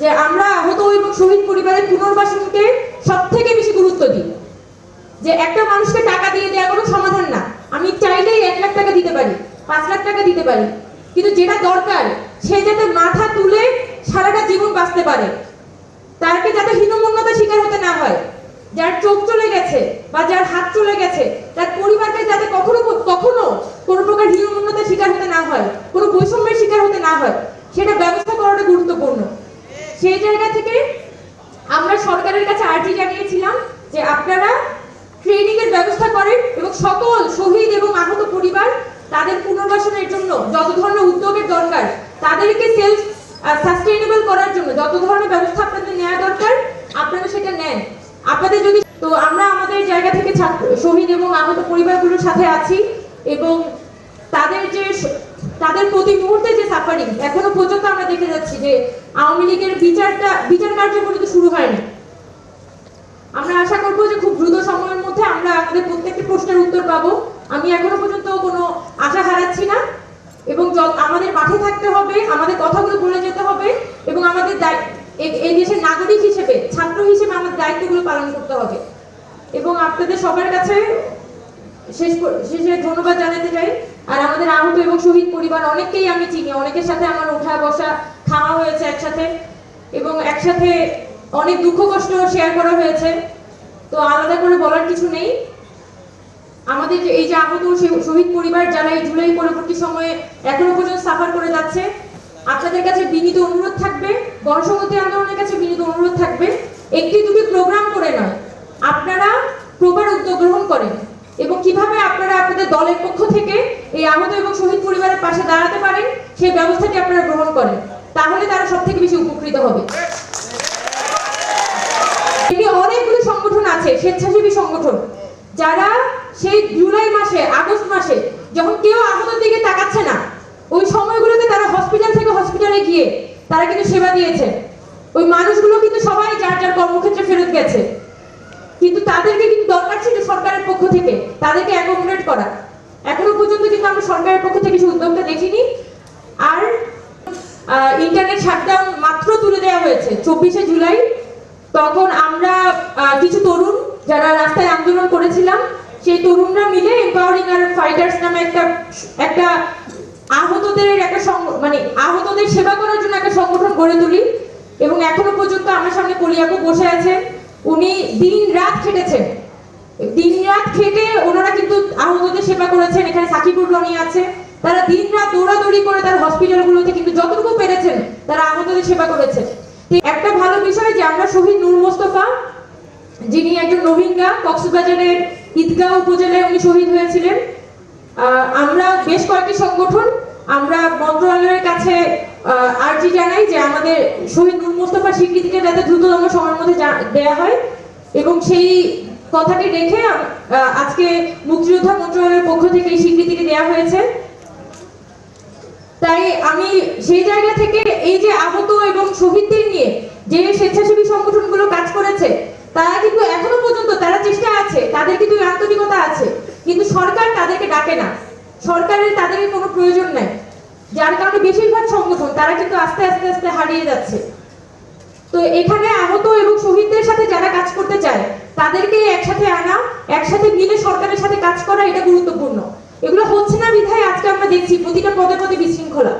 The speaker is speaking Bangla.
যে আমরা আহত এবং শহীদ পরিবারের পুনর্বাসনকে সব থেকে বেশি গুরুত্ব দিই। যে একটা মানুষকে টাকা দিয়ে দেওয়া কোনো সমাধান না। আমি চাইলেই এক লাখ টাকা দিতে পারি, পাঁচ লাখ টাকা দিতে পারি। কিন্তু যেটা দরকার, সে যাতে মাথা তুলে সারাটা জীবন বাঁচতে পারে। তাকে যাতে হীনমন্যতা শিকার হতে না হয়। যার চোখ চলে গেছে বা যার হাত চলে গেছে, তার পরিবারকে যাতে কখনো কখনো কোনো প্রকার হীনমন্যতার শিকার হতে না হয় কোনো বৈষম্যের শিকার হতে না হয় সেটা ব্যবস্থা করাটা গুরুত্বপূর্ণ সেই জায়গা থেকে আমরা সরকারের কাছে আর্জি জানিয়েছিলাম যে আপনারা ট্রেনিং এর ব্যবস্থা করেন এবং সকল শহীদ এবং আহত পরিবার তাদের পুনর্বাসনের জন্য যত ধরনের উদ্যোগের দরকার, তাদেরকে সেলফ সাস্টেইনেবল করার জন্য যত ধরনের ব্যবস্থা আপনাদের নেওয়া দরকার, আপনারা সেটা নেন। আপনাদের যদি, তো আমরা আমাদের জায়গা থেকে ছাত্র, শহীদ এবং আহত পরিবারগুলোর সাথে আছি এবং তাদের যে, তাদের প্রতি মুহূর্তে যে সাফারিং এখনও পর্যন্ত আমরা দেখে যাচ্ছি যে আওয়ামী লীগের বিচারটা, বিচার কার্যক্রম তো শুরু হয়নি। আমরা আশা করব যে খুব দ্রুত সময়ের মধ্যে আমরা আমাদের প্রত্যেকটি প্রশ্নের উত্তর পাবো। আমি এখনও পর্যন্ত কোনো আশা হারাচ্ছি না। এবং আমাদের মাঠে থাকতে হবে, আমাদের কথাগুলো বলে যেতে হবে এবং আমাদের এই দেশের নাগরিক হিসেবে, ছাত্র হিসেবে আমাদের দায়িত্বগুলো পালন করতে হবে। এবং আপনাদের সবার কাছে শেষ শেষে ধন্যবাদ জানাতে চাই। আর আমাদের আহত এবং শহীদ পরিবার, অনেককেই আমি চিনি, অনেকের সাথে আমার ওঠা বসা, খাওয়া হয়েছে একসাথে এবং একসাথে অনেক দুঃখ কষ্ট শেয়ার করা হয়েছে। তো আলাদা করে বলার কিছু নেই। আমাদের এই যে আহত শহী- শহীদ পরিবার যারা এই জুলাই পরবর্তী সময়ে এখনও পর্যন্ত সাফার করে যাচ্ছে, আপনাদের কাছে বিনীত অনুরোধ থাকবে গণসংহতি আন্দোলনের কাছে বিনীত অনুরোধ থাকবে, একটি দুটি প্রোগ্রাম করে নয়, আপনারা প্রবার উদ্যোগ গ্রহণ করেন। কীভাবে আপনারা আপনাদের দলের পক্ষ থেকে এই আহত এবং শহীদ পরিবারের পাশে দাঁড়াতে পারেন সেই ব্যবস্থাটি আপনারা গ্রহণ করেন। তাহলে তারা সব থেকে বেশি উপকৃত হবে। অনেকগুলো সংগঠন আছে, স্বেচ্ছাসেবী সংগঠন। যারা সেই জুলাই মাসে, আগস্ট মাসে যখন কেউ আহত দিকে তাকাচ্ছে না, ওই সময়গুলোতে তারা হসপিটাল থেকে হসপিটালে গিয়ে তারা কিন্তু সেবা দিয়েছে। ওই মানুষগুলো কিন্তু সবাই যার যার কর্মক্ষেত্রে ফেরত গেছে। কিন্তু তাদেরকে কিন্তু দরকার ছিল সরকারের পক্ষ থেকে। তাদেরকে অ্যাকোমোডেট করা। এখনও পর্যন্ত কিন্তু আমরা সরকারের পক্ষ থেকে সেই উদ্যোগটা দেখিনি। আর ইন্টারনেট শাটডাউন মাত্র তুলে দেওয়া হয়েছে, চব্বিশে জুলাই। তখন আমরা কিছু তরুণ যারা রাস্তায় আন্দোলন করেছিলাম, সেই তরুণরা মিলে এম্পাওয়ারিং আর ফাইটার্স নামে একটা একটা আহতদের একটা মানে আহতদের সেবা করার জন্য একটা সংগঠন গড়ে তুলি। এবং এখনও পর্যন্ত আমার সামনে কলিয়াপু বসে আছেন উনি দিন রাত খেটেছেন। দিন রাত খেটে ওনারা কিন্তু আহতদের সেবা করেছেন, এখানে সাকিবুর রনি আছে। তারা দিন রাত দৌড়াদৌড়ি করে তার হসপিটালগুলোতে কিন্তু যতটুকু পেরেছেন, তারা আহতদের সেবা করেছেন। একটা ভালো বিষয় যে আমরা শহীদ নূর মোস্তফা, যিনি একজন রোহিঙ্গা, কক্সবাজারের ঈদগাঁও উপজেলায় উনি শহীদ হয়েছিলেন। আমরা বেশ কয়েকটি সংগঠন, আমরা মন্ত্রণালয়ের কাছে আর্জি জানাই যে আমাদের শহীদ নূর মোস্তফার স্বীকৃতিটা যাতে দ্রুততম সময়ের মধ্যে দেয়া হয় এবং সেই কথাটি রেখে আজকে মুক্তিযোদ্ধা মন্ত্রণালয়ের পক্ষ থেকে এই স্বীকৃতিটি দেওয়া হয়েছে। তাই আমি সেই জায়গা থেকে এই যে আহত এবং শহীদদের নিয়ে যে স্বেচ্ছাসেবী সংগঠনগুলো কাজ করেছে, তারা কিন্তু এখনও পর্যন্ত তারা চেষ্টা আছে, তাদের কিন্তু আন্তরিকতা আছে, কিন্তু সরকার তাদেরকে ডাকে না। সরকারের তাদের কোনো প্রয়োজন নেই। যার কারণে বেশিরভাগ সংগঠন, তারা কিন্তু আস্তে আস্তে আস্তে হারিয়ে যাচ্ছে। তো এখানে আহত এবং শহীদদের সাথে যারা কাজ করতে চায়, তাদেরকে একসাথে আনা, একসাথে মিলে সরকারের সাথে কাজ করা, এটা গুরুত্বপূর্ণ। এগুলো হচ্ছে না বিধায় আজকে আমরা দেখছি প্রতিটা পদে পদে বিশৃঙ্খলা।